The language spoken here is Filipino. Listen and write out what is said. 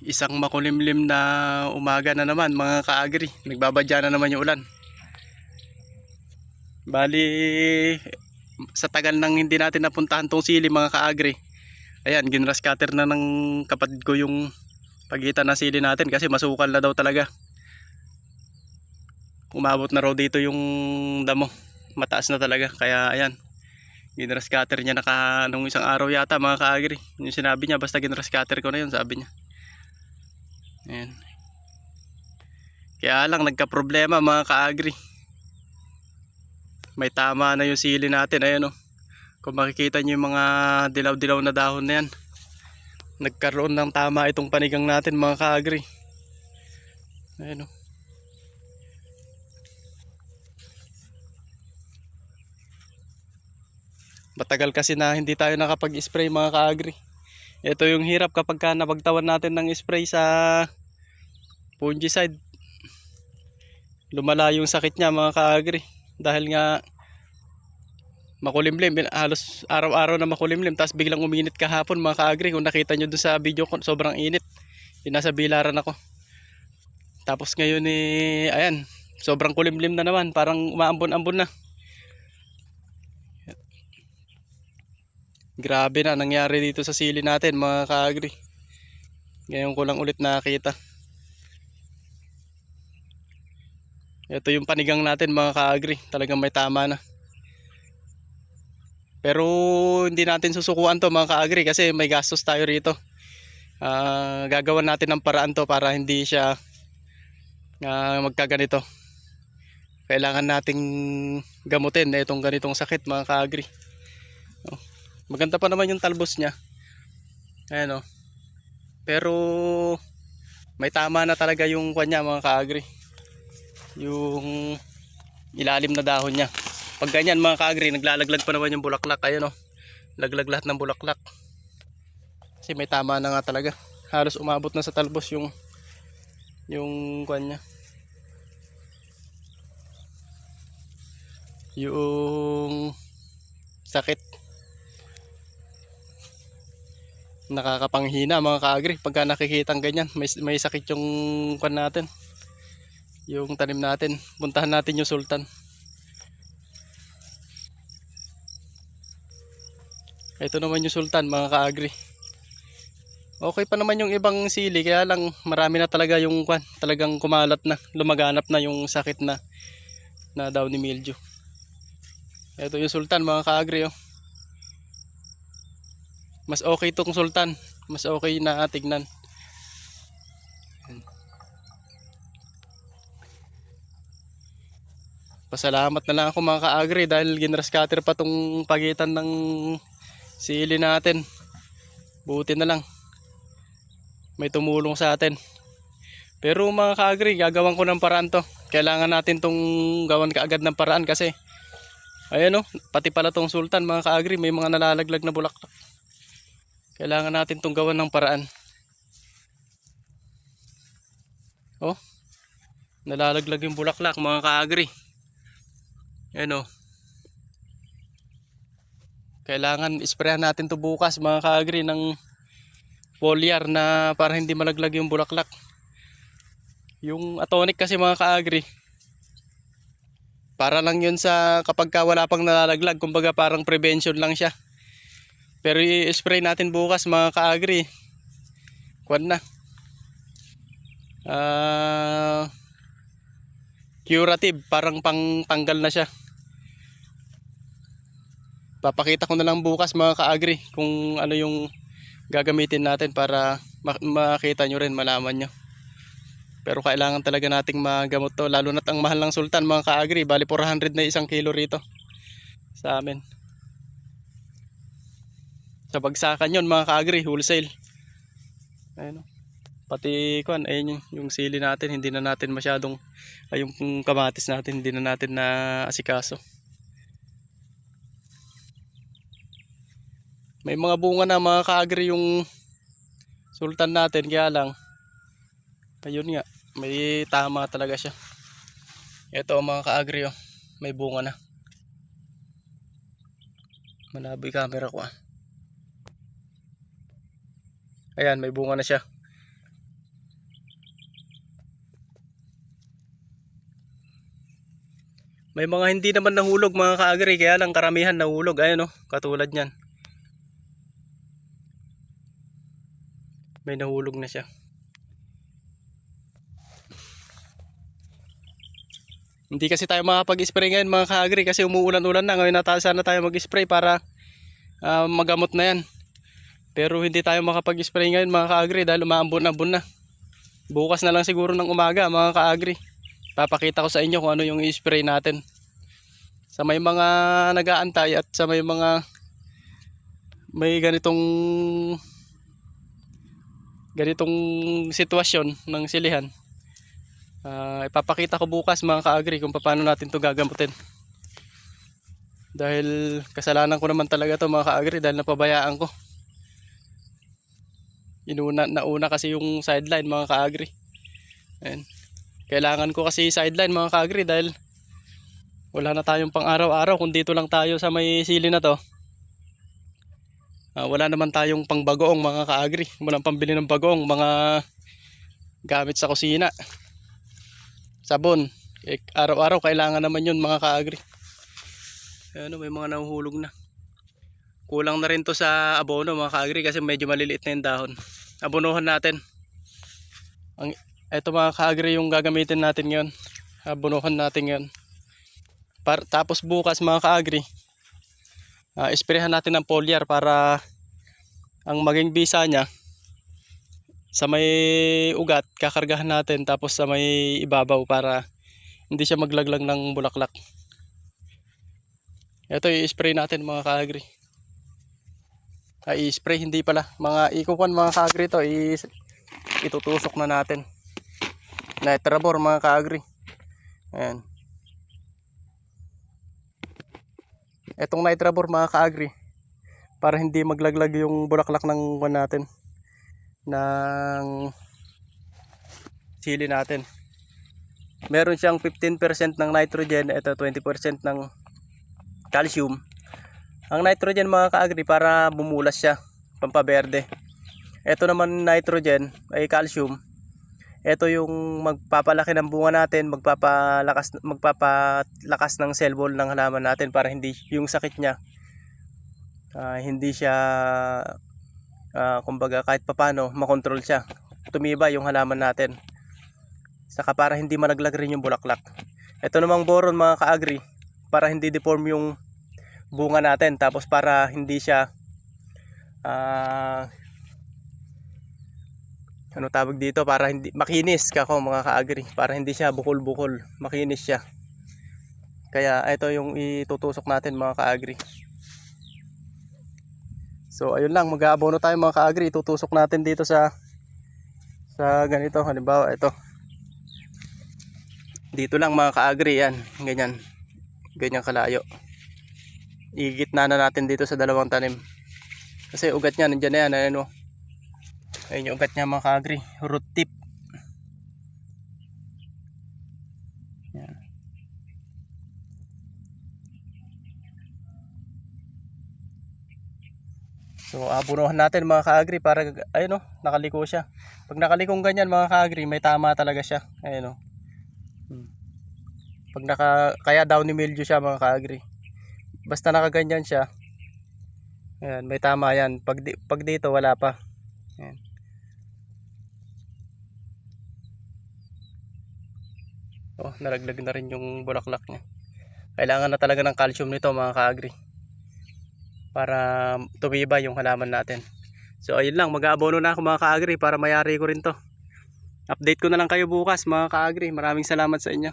Isang makulimlim na umaga na naman mga kaagri. Nagbabadya na naman yung ulan. Bali, sa tagal nang hindi natin napuntahan tong sili mga kaagri. Ayan, ginras cutter na ng kapatid ko yung pagitan ng sili natin kasi masukal na daw talaga. Umabot na raw dito yung damo. Mataas na talaga. Kaya ayan, ginras cutter niya naka nung isang araw yata mga kaagri. Yung sinabi niya basta ginras cutter ko na yun sabi niya. Ayan. Kaya lang nagka-problema mga kaagri. May tama na yung sili natin. Ayan o. Kung makikita nyo yung mga dilaw-dilaw na dahon na yan. Nagkaroon ng tama itong panigang natin mga kaagri. Ayan o. Matagal kasi na hindi tayo nakapag-spray mga kaagri. Ito yung hirap kapag ka napagtawan natin ng spray sa fungicide. Lumala yung sakit niya mga kaagri. Dahil nga makulimlim. Halos araw-araw na makulimlim. Tapos biglang uminit kahapon mga kaagri. Kung nakita nyo doon sa video ko, sobrang init. Yung nasa bilaran ako. Tapos ngayon eh, ayan, sobrang kulimlim na naman. Parang umaambon-ambon na. Grabe na nangyari dito sa sili natin mga kaagri. Ngayon ko lang ulit nakakita. Ito yung panigang natin mga kaagri. Talagang may tama na. Pero hindi natin susukuan to mga kaagri kasi may gastos tayo rito. Ah, gagawan natin ng paraan to para hindi siya ah, magkaganito. Kailangan nating gamutin na itong ganitong sakit mga kaagri. Oh. Maganda pa naman yung talbos niya. Ayan o. Pero may tama na talaga yung kanya mga kaagri. Yung ilalim na dahon niya. Pag ganyan mga kaagri, naglalaglag pa naman yung bulaklak. Ayan o. Laglag lahat ng bulaklak. Kasi may tama na nga talaga. Halos umabot na sa talbos yung yung kanya. Yung sakit nakakapanghina mga kaagri pagka nakikita ganyan may, may sakit yung kwan natin yung tanim natin. Puntahan natin yung sultan. Ito naman yung sultan mga kaagri. Okay pa naman yung ibang sili kaya lang marami na talaga yung kwan. Talagang kumalat na lumaganap na yung sakit na na daw ni mildew. Ito yung sultan mga kaagri oh. Mas okay tong sultan. Mas okay na tignan pasalamat na lang ako mga kaagri dahil ginras cutter pa tong pagitan ng sili natin buti na lang may tumulong sa atin pero mga kaagri gagawan ko ng paraan to kailangan natin tong gawan kaagad ng paraan kasi ayan o pati pala tong sultan mga kaagri may mga nalalaglag na bulaklak kailangan natin itong gawan ng paraan. Oh. Nalalaglag yung bulaklak mga kaagri. Ayan oh. Kailangan isprayan natin to bukas mga kaagri ng foliar na para hindi malaglag yung bulaklak. Yung atonic kasi mga kaagri. Para lang yun sa kapag ka wala pang nalalaglag. Kumbaga parang prevention lang siya. Pero i-spray natin bukas mga kaagri. Kwan na. Ah curative, parang pang tanggal na siya. Papakita ko na lang bukas mga kaagri kung ano yung gagamitin natin para mak- makita nyo rin, malaman nyo. Pero kailangan talaga nating magamot to. Lalo na't ang mahal ng sultan mga kaagri. Bali 400 na isang kilo rito sa amin sa bagsakan yon mga kaagri wholesale ayun o. pati kuan ayun yung, yung sili natin hindi na natin masyadong ay yung kamatis natin hindi na natin na asikaso may mga bunga na mga kaagri yung sultan natin kaya lang ayun nga may tama talaga siya. Ito mga kaagri oh, may bunga na. Malabo yung camera ko ah. Ayan, may bunga na siya. May mga hindi naman nahulog mga kaagri, kaya lang karamihan nahulog. Ayun oh, katulad niyan. May nahulog na siya. Hindi kasi tayo makapag-spray ngayon mga kaagri kasi umuulan-ulan na. Ngayon na sana tayo mag-spray para ah, magamot na yan. Pero hindi tayo makapag-spray ngayon mga kaagri dahil umaambon-ambon na. Bukas na lang siguro ng umaga mga kaagri. Papakita ko sa inyo kung ano yung i-spray natin. Sa may mga nag-aantay at sa may mga may ganitong ganitong sitwasyon ng silihan. Ah, ipapakita ko bukas mga kaagri kung paano natin to gagamutin. Dahil kasalanan ko naman talaga to mga kaagri dahil napabayaan ko. Inuna, nauna kasi yung sideline mga kaagri. Ayan. Kailangan ko kasi sideline mga kaagri dahil wala na tayong pang araw-araw kung dito lang tayo sa may sili na to. Ah, wala naman tayong pang bagoong mga kaagri. Walang pambili ng bagoong mga gamit sa kusina. Sabon. Eh, araw-araw kailangan naman yun mga kaagri. Ano, may mga nahuhulog na. Kulang na rin to sa abono mga kaagri kasi medyo maliliit na yung dahon. Abonohan natin. Ang, ito mga kaagri yung gagamitin natin ngayon. Abonohan natin ngayon. Par, tapos bukas mga kaagri, uh, isprehan natin ng foliar para ang maging bisa niya sa may ugat kakargahan natin tapos sa may ibabaw para hindi siya maglaglang ng bulaklak. Ito i-spray natin mga kaagri. Ay, i-spray hindi pala. Mga ikukuan mga kaagri to i itutusok na natin. Nitrabor mga kaagri. Ayan. Etong nitrabor mga kaagri para hindi maglaglag yung bulaklak ng kuwan natin ng sili natin. Meron siyang 15% ng nitrogen, ito 20% ng calcium. Ang nitrogen mga kaagri para bumulas siya, pampaberde. Ito naman nitrogen ay calcium. Ito yung magpapalaki ng bunga natin, magpapalakas magpapalakas ng cell wall ng halaman natin para hindi yung sakit niya ah, hindi siya ah, kumbaga kahit papano makontrol siya. Tumibay yung halaman natin. Saka para hindi malaglag rin yung bulaklak. Ito namang boron mga kaagri para hindi deform yung bunga natin tapos para hindi siya ah ano tawag dito para hindi makinis kako mga kaagri para hindi siya bukol-bukol makinis siya kaya ito yung itutusok natin mga kaagri So ayun lang, mag-aabono tayo mga kaagri. Tutusok natin dito sa sa ganito, halimbawa ito. Dito lang mga kaagri yan, ganyan. Ganyan kalayo. Igitna na natin dito sa dalawang tanim. Kasi ugat niya nandiyan na yan, ano. Ayun yung ugat niya mga kaagri, root tip. Yan. So abunuhan natin mga kaagri para ayun oh, nakaliko siya. Pag nakalikong ganyan mga kaagri, may tama talaga siya. Ayun oh. Pag naka kaya down ni mildew siya mga kaagri. Basta nakaganyan siya. Ayan, may tama yan. Pag, di, pag dito wala pa. Ayan. Oh, nalaglag na rin yung bulaklak niya. Kailangan na talaga ng calcium nito mga kaagri para tumibay yung halaman natin. So ayun lang, mag-aabono na ako mga kaagri para mayari ko rin to. Update ko na lang kayo bukas mga kaagri. Maraming salamat sa inyo.